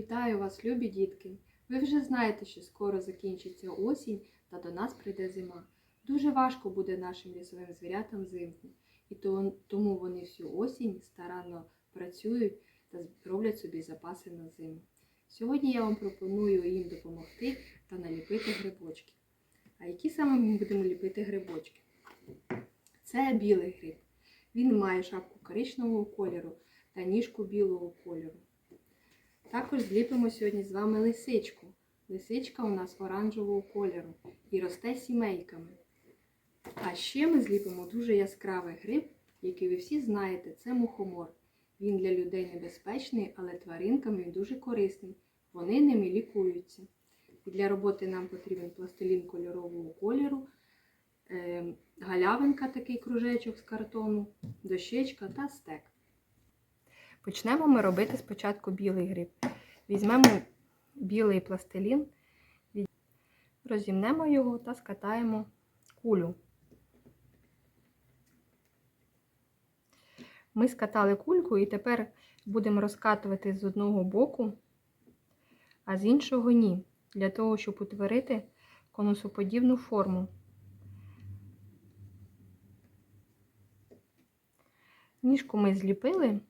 Вітаю вас, любі дітки! Ви вже знаєте, що скоро закінчиться осінь та до нас прийде зима. Дуже важко буде нашим лісовим звірятам взимку, і тому вони всю осінь старанно працюють та роблять собі запаси на зиму. Сьогодні я вам пропоную їм допомогти та наліпити грибочки. А які саме ми будемо ліпити грибочки? Це білий гриб. Він має шапку коричневого кольору та ніжку білого кольору. Також зліпимо сьогодні з вами лисичку. Лисичка у нас оранжевого кольору і росте сімейками. А ще ми зліпимо дуже яскравий гриб, який ви всі знаєте, це мухомор. Він для людей небезпечний, але тваринкам він дуже корисний. Вони ними лікуються. Для роботи нам потрібен пластилін кольорового кольору, е, галявинка, такий кружечок з картону, дощечка та стек. Почнемо ми робити спочатку білий гриб. Візьмемо білий пластилін, розімнемо його та скатаємо кулю. Ми скатали кульку і тепер будемо розкатувати з одного боку, а з іншого ні, для того, щоб утворити конусоподібну форму. Ніжку ми зліпили.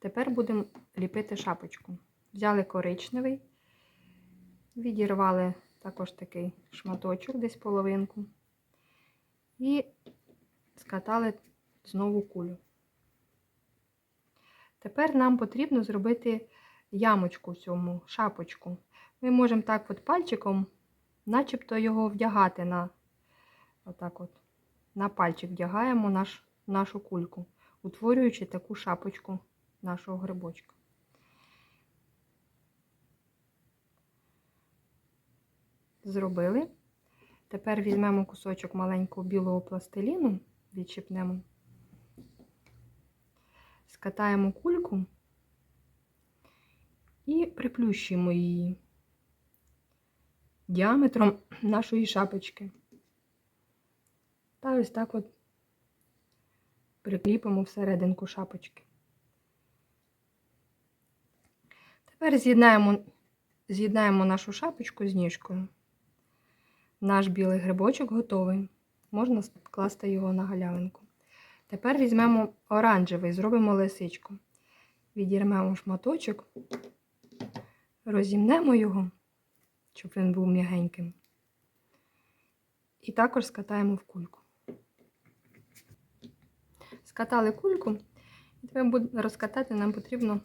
Тепер будемо ліпити шапочку. Взяли коричневий, відірвали також такий шматочок, десь половинку, і скатали знову кулю. Тепер нам потрібно зробити ямочку в цьому шапочку. Ми можемо так от пальчиком, начебто його вдягати на отак от, на пальчик вдягаємо наш, нашу кульку, утворюючи таку шапочку нашого грибочка. Зробили. Тепер візьмемо кусочок маленького білого пластиліну, відчіпнемо, скатаємо кульку і приплющуємо її діаметром нашої шапочки. Та ось так от прикліпимо всерединку шапочки. Тепер з'єднаємо з'єднаємо нашу шапочку з ніжкою. Наш білий грибочок готовий. Можна класти його на галявинку. Тепер візьмемо оранжевий, зробимо лисичку. Відірмемо шматочок, розімнемо його, щоб він був м'ягеньким. І також скатаємо в кульку. Скатали кульку, і тепер розкатати нам потрібно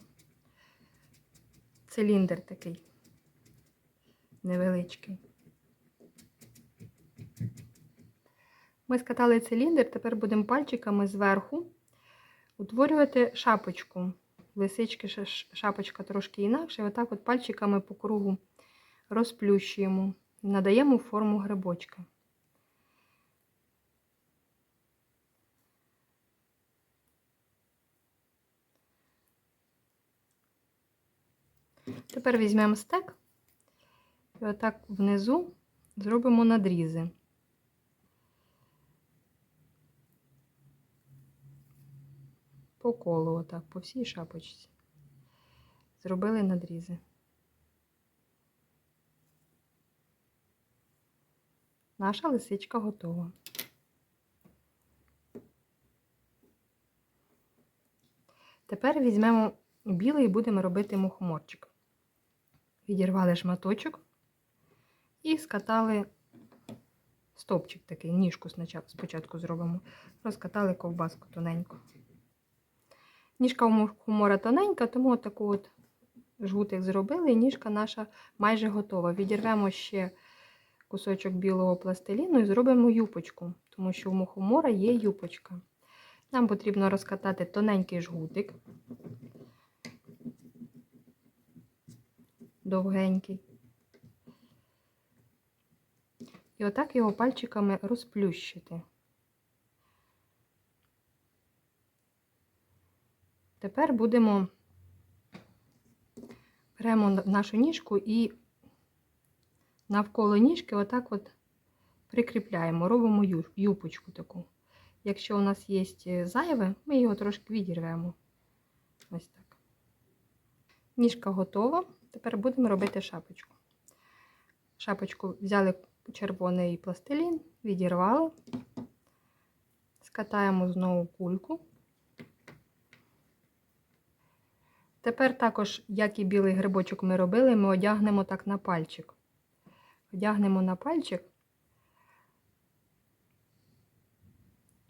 циліндр такий невеличкий. Ми скатали циліндр, тепер будемо пальчиками зверху утворювати шапочку. Лисички шапочка трошки інакше. Отак от пальчиками по кругу розплющуємо, надаємо форму грибочка. Тепер візьмемо стек і отак внизу зробимо надрізи. По колу, отак, по всій шапочці. Зробили надрізи. Наша лисичка готова. Тепер візьмемо білий і будемо робити мухоморчик. Відірвали шматочок і скатали стовпчик такий, ніжку спочатку зробимо, розкатали ковбаску тоненько. Ніжка у мухомора тоненька, тому таку от жгутик зробили, і ніжка наша майже готова. Відірвемо ще кусочок білого пластиліну і зробимо юпочку, тому що у мухомора є юпочка. Нам потрібно розкатати тоненький жгутик, довгенький. І отак його пальчиками розплющити. Тепер будемо беремо нашу ніжку і навколо ніжки отак от прикріпляємо, робимо юпочку таку. Якщо у нас є зайве, ми його трошки відірвемо. Ось так. Ніжка готова. Тепер будемо робити шапочку. Шапочку взяли червоний пластилін, відірвали, скатаємо знову кульку. Тепер також, як і білий грибочок ми робили, ми одягнемо так на пальчик. Одягнемо на пальчик.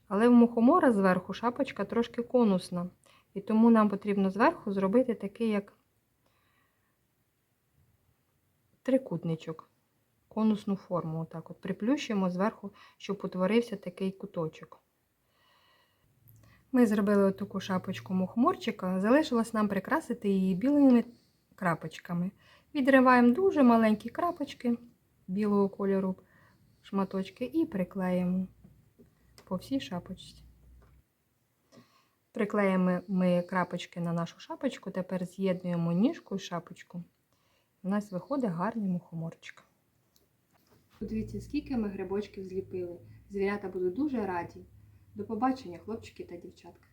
Але в мухомора зверху шапочка трошки конусна. І тому нам потрібно зверху зробити такий, як трикутничок, конусну форму. Отак от приплющуємо зверху, щоб утворився такий куточок. Ми зробили таку шапочку мухоморчика, залишилось нам прикрасити її білими крапочками. Відриваємо дуже маленькі крапочки білого кольору шматочки і приклеїмо по всій шапочці. Приклеїмо ми крапочки на нашу шапочку, тепер з'єднуємо ніжку і шапочку. У нас виходить гарний мухоморчик. Подивіться, скільки ми грибочків зліпили. Звірята будуть дуже раді. До побачення, хлопчики та дівчатка.